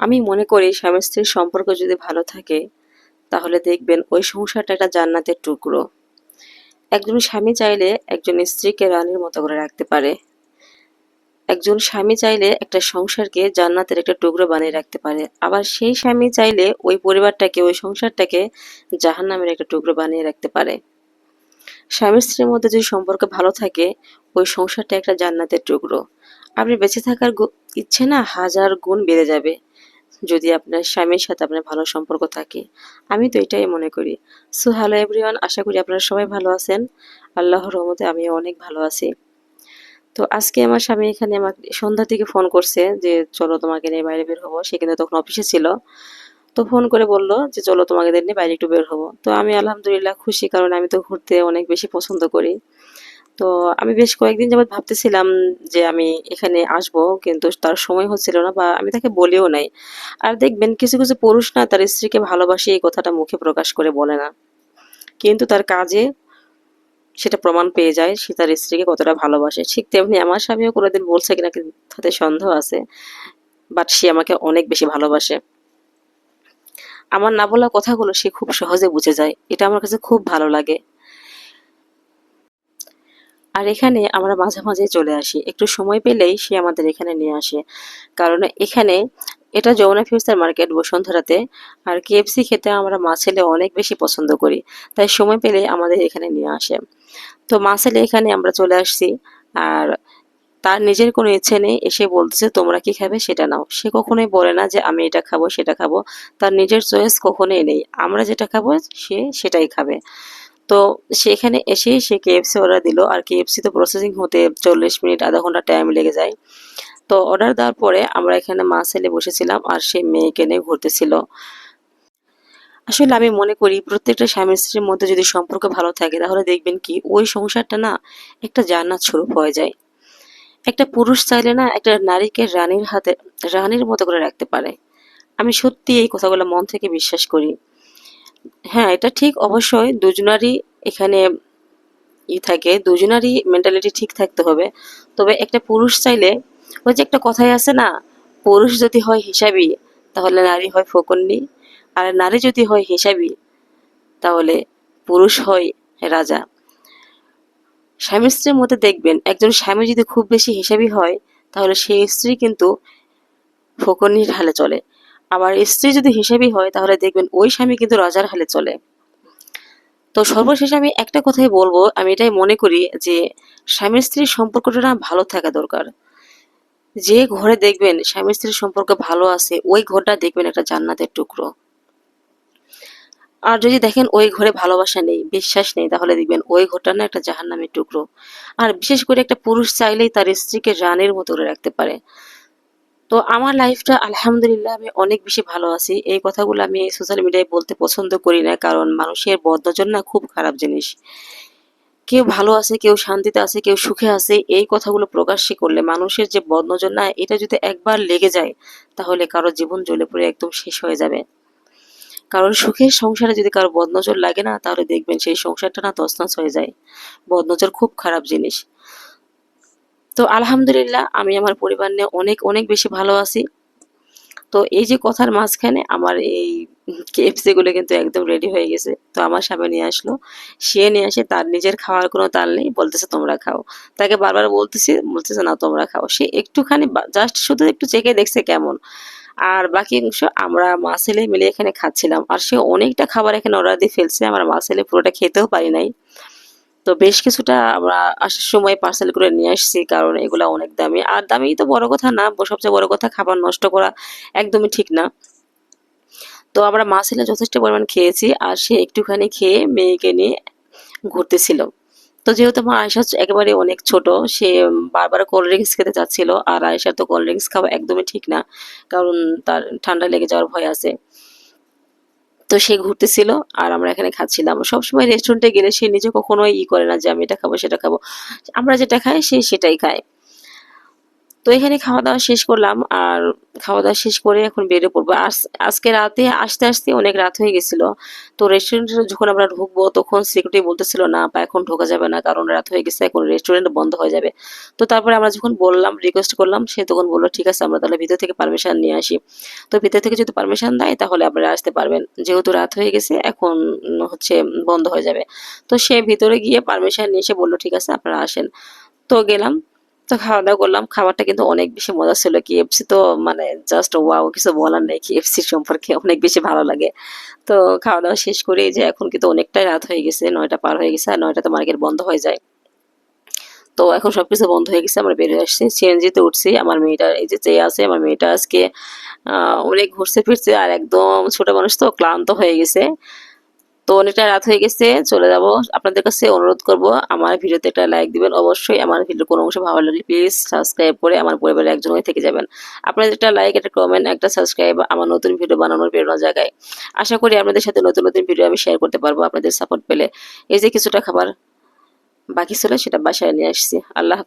আমি মনে করি স্বামী স্ত্রীর সম্পর্ক যদি ভালো থাকে, তাহলে দেখবেন ওই সংসারটা একটা জান্নাতের টুকরো। একজন স্বামী চাইলে একজন স্ত্রীকে রানীর মতো করে রাখতে পারে। একজন স্বামী চাইলে একটা সংসারকে জান্নাতের একটা টুকরো বানিয়ে রাখতে পারে। আবার সেই স্বামী চাইলে ওই পরিবারটাকে, ওই সংসারটাকে জাহান্নামের একটা টুকরো বানিয়ে রাখতে পারে। স্বামী স্ত্রীর মধ্যে যদি সম্পর্ক ভালো থাকে, ওই সংসারটা একটা জান্নাতের টুকরো। আপনি বেঁচে থাকার ইচ্ছে না, হাজার গুণ বেড়ে যাবে। যদি আপনার স্বামীর সাথে আপনার ভালো সম্পর্ক থাকে। আমি তো এটাই মনে করি। সো হ্যালো এভরিওয়ান আশা করি আপনারা সবাই ভালো আছেন। আল্লাহর রহমতে আমি অনেক ভালো আছি। তো আজকে আমার স্বামী এখানে আমাকে সন্ধ্যা থেকে ফোন করছে যে, চলো তোমাকে নিয়ে বাইরে বের হব। সে কিন্তু তখন অফিসে ছিল। তো ফোন করে বলল যে, চলো তোমাকে নিয়ে বাইরে একটু বের হব। তো আমি আলহামদুলিল্লাহ খুশি, কারণ আমি তো ঘুরতে অনেক বেশি পছন্দ করি। তো আমি বেশ কয়েকদিন যাবৎ ভাবতেছিলাম যে আমি এখানে আসব, কিন্তু তার সময় হচ্ছিল না বা আমি তাকে বলেও নাই। আর দেখবেন কিছু কিছু পুরুষ না তার স্ত্রীকে ভালোবাসে, এই কথাটা মুখে প্রকাশ করে বলে না। কিন্তু তার কাজে সেটা প্রমাণ পেয়ে যায়, সে তার স্ত্রীকে কতটা ভালোবাসে। ঠিক তেমনি আমার স্বামীও কোনোদিন বলছে কিনা তাতে সন্দেহ আছে বাট সে আমাকে অনেক বেশি ভালোবাসে। আমার না বলা কথাগুলো সে খুব সহজে বুঝে যায়, এটা আমার কাছে খুব ভালো লাগে। আর এখানে আমরা মাঝে মাঝে চলে আসি। একটু সময় পেলেই সে আমাদের এখানে নিয়ে আসে। কারণ এখানে এটা যমুনা ফিউচার মার্কেট বসুন্ধরাতে আর কেএফসি খেতে আমরা মা ছেলে অনেক বেশি পছন্দ করি। তাই সময় পেলে আমাদের এখানে নিয়ে আসে। তো মা ছেলে এখানে আমরা চলে আসছি আর তার নিজের কোনো ইচ্ছে নেই, এসে বলতেছে, তোমরা কি খাবে সেটা নাও। সে কখনোই বলে না যে, আমি এটা খাব, সেটা খাব। তার নিজের চয়েস কখনোই নেই। আমরা যেটা খাব, সে সেটাই খাবে। তো সেখানে এসেই সে কেএফসি অর্ডার দিল। আর কেএফসি তো প্রসেসিং হতে চল্লিশ মিনিট, আধা ঘণ্টা টাইম লেগে যায়। তো অর্ডার দেওয়ার পরে আমরা এখানে মা ছেলে বসেছিলাম আর সে মেয়েকে নিয়ে ঘুরতেছিল। আসলে আমি মনে করি প্রত্যেকটা স্বামী স্ত্রীর মধ্যে যদি সম্পর্ক ভালো থাকে, তাহলে দেখবেন কি ওই সংসারটা না একটা জান্নাত স্বরূপ হয়ে যায়। একটা পুরুষ চাইলে না একটা নারীকে রানীর হাতে, রানীর মতো করে রাখতে পারে। আমি সত্যি এই কথাগুলো মন থেকে বিশ্বাস করি। হ্যাঁ এটা ঠিক অবশ্যই। দুজনারই এখানে ই থাকে, দুজনারই মেন্টালিটি ঠিক থাকতে হবে। তবে একটা পুরুষ চাইলে, ওই যে একটা কথাই আছে না, পুরুষ যদি হয় হিসাবি, তাহলে নারী হয় ফকন্নি। আর নারী যদি হয় হিসাবি, তাহলে পুরুষ হয় রাজা। স্বামী স্ত্রীর মধ্যে দেখবেন, একজন স্বামী যদি খুব বেশি হিসাবি হয়, তাহলে সেই স্ত্রী কিন্তু ফকন্নির হালে চলে। আবার স্ত্রী যদি হিসাবি হয়, তাহলে দেখবেন ওই স্বামী কিন্তু রাজার হালে চলে। তো সর্বশেষে আমি একটা কথাই বলব, আমি এটাই মনে করি যে স্বামী স্ত্রীর সম্পর্কটা না ভালো থাকা দরকার। যে ঘরে দেখবেন স্বামী স্ত্রীর সম্পর্ক ভালো আছে, ওই ঘরটা দেখবেন একটা জান্নাতের টুকরো। আর যদি দেখেন ওই ঘরে ভালোবাসা নেই, বিশ্বাস নেই, তাহলে দেখবেন ওই ঘরটা না একটা জাহান্নামের টুকরো। আর বিশেষ করে একটা পুরুষ চাইলেই তার স্ত্রীকে রানের মতো করে রাখতে পারে। তো আমার লাইফটা আলহামদুলিল্লাহ আমি অনেক বেশি ভালো আছি। এই কথাগুলো আমি সোশ্যাল মিডিয়ায় বলতে পছন্দ করি না, কারণ মানুষের বদনজর না খুব খারাপ জিনিস। কেউ ভালো আছে, কেউ শান্তিতে আছে, কেউ সুখে আছে, এই কথাগুলো প্রকাশ্যে করলে মানুষের যে বদনজর না, এটা যদি একবার লেগে যায়, তাহলে কারও জীবন জ্বলে পড়ে একদম শেষ হয়ে যাবে। কারণ সুখের সংসারে যদি কারও বদনজর লাগে না, তাহলে দেখবেন সেই সংসারটা না তছনছ হয়ে যায়। বদনজর খুব খারাপ জিনিস। তো আলহামদুলিল্লাহ, আমি আমার পরিবার নিয়ে অনেক অনেক বেশি ভালো আছি। তো এই যে কথার মাঝখানে আমার এই কেএফসি গুলো কিন্তু একদম রেডি হয়ে গেছে। তো আমার সামনে নিয়ে আসলো। সে নিয়ে আসে তার নিজের খাওয়ার কোনো তাল নেই, বলতেছে, তোমরা খাও। তাকে বারবার বলতেছি, বলতেছে, না, তোমরা খাও। সে একটুখানি জাস্ট শুধু একটু চেকে দেখছে কেমন। আর বাকি অংশ আমরা মা ছেলে মিলে এখানে খাচ্ছিলাম। আর সে অনেকটা খাবার এখানে অর্ডার দিয়ে ফেলছে। আমরা মা ছেলে পুরোটা খেতেও পারি নাই। তো বেশ কিছুটা আমরা আসার সময় পার্সেল করে নিয়ে আসছি, কারণ এগুলো অনেক দামি। আর দামি তো বড় কথা না সবচেয়ে বড় কথা খাবার নষ্ট করা একদমই ঠিক না। তো আমরা মা ছেলে যথেষ্ট পরিমাণ খেয়েছি, আর সে একটুখানি খেয়ে মেয়েকে নিয়ে ঘুরতেছিল। তো যেহেতু আমার আয়সা একেবারে অনেক ছোট, সে বারবার কোল্ড ড্রিঙ্কস খেতে চাচ্ছিল, আর আয়সার তো কোল্ড ড্রিঙ্কস খাওয়া একদমই ঠিক না, কারণ তার ঠান্ডা লেগে যাওয়ার ভয় আছে। তো সে ঘুরতেছিল আর আমরা এখানে খাচ্ছিলাম। সবসময় রেস্টুরেন্টে গেলে সে নিজে কখনোই ই করে না যে আমি এটা খাব, সেটা খাব। আমরা যেটা খাই সে সেটাই খায়। তো এখানে খাওয়া দাওয়া শেষ করলাম। আর খাওয়া দাওয়া শেষ করে এখন বেরিয়ে পড়ব। আজ- আজকে রাতে আসতে আসতে অনেক রাত হয়ে গেছিল। তো রেস্টুরেন্টে যখন আমরা ঢুকবো, তখন সিকিউরিটি বলতেছিল, না বা এখন ঢোকা যাবে না, কারণ রাত হয়ে গেছে, এখন রেস্টুরেন্ট বন্ধ হয়ে যাবে। তো তারপরে আমরা যখন বললাম রিকোয়েস্ট করলাম, সে তখন বলল, ঠিক আছে, আমরা তাহলে ভিতর থেকে পারমিশন নিয়ে আসি। তো ভিতর থেকে যদি পারমিশন দেয়, তাহলে আপনারা আসতে পারবেন। যেহেতু রাত হয়ে গেছে, এখন হচ্ছে বন্ধ হয়ে যাবে। তো সে ভিতরে গিয়ে পারমিশন নিয়ে এসে বলল, ঠিক আছে, আপনারা আসেন। তো গেলাম। তো খাওয়া দাওয়া করলাম। খাবারটা কিন্তু অনেক বেশি মজা ছিল। কেএফসি তো মানে জাস্ট ওয়াও কিছু বলার নেই। কেএফসি সম্পর্কে অনেক বেশি ভালো লাগে। তো খাওয়া দাওয়া শেষ করে যে এখন কিন্তু অনেকটাই রাত হয়ে গেছে, নয়টা পার হয়ে গেছে, আর নয়টাতে মার্কেট বন্ধ হয়ে যায়। তো এখন সবকিছু বন্ধ হয়ে গেছে, আমরা বেরিয়ে আসছি। সিএনজিতে উঠছি। আমার মেয়েটা এই যে চেয়ে আছে, আমার মেয়েটা আজকে অনেক ঘুরছে ফিরছে আর একদম ছোট মানুষ তো, ক্লান্ত হয়ে গেছে। তো অনেকটা রাত হয়ে গেছে, চলে যাব। আপনাদের কাছে অনুরোধ করব, আমার ভিডিওতে একটা লাইক দিবেন। অবশ্যই আমার ভিডিও কোনো অংশ ভালো লাগলে প্লিজ সাবস্ক্রাইব করে আমার পরিবারের একজন হয়ে থেকে যাবেন। আপনাদের একটা লাইক একটা কমেন্ট একটা সাবস্ক্রাইব আমার নতুন ভিডিও বানানোর প্রেরণা জায়গায়। আশা করি আপনাদের সাথে নতুন নতুন ভিডিও আমি শেয়ার করতে পারব, আপনাদের সাপোর্ট পেলে। এই যে কিছুটা খাবার বাকি ছিল সেটা বাসায় নিয়ে আসছি। আল্লাহ।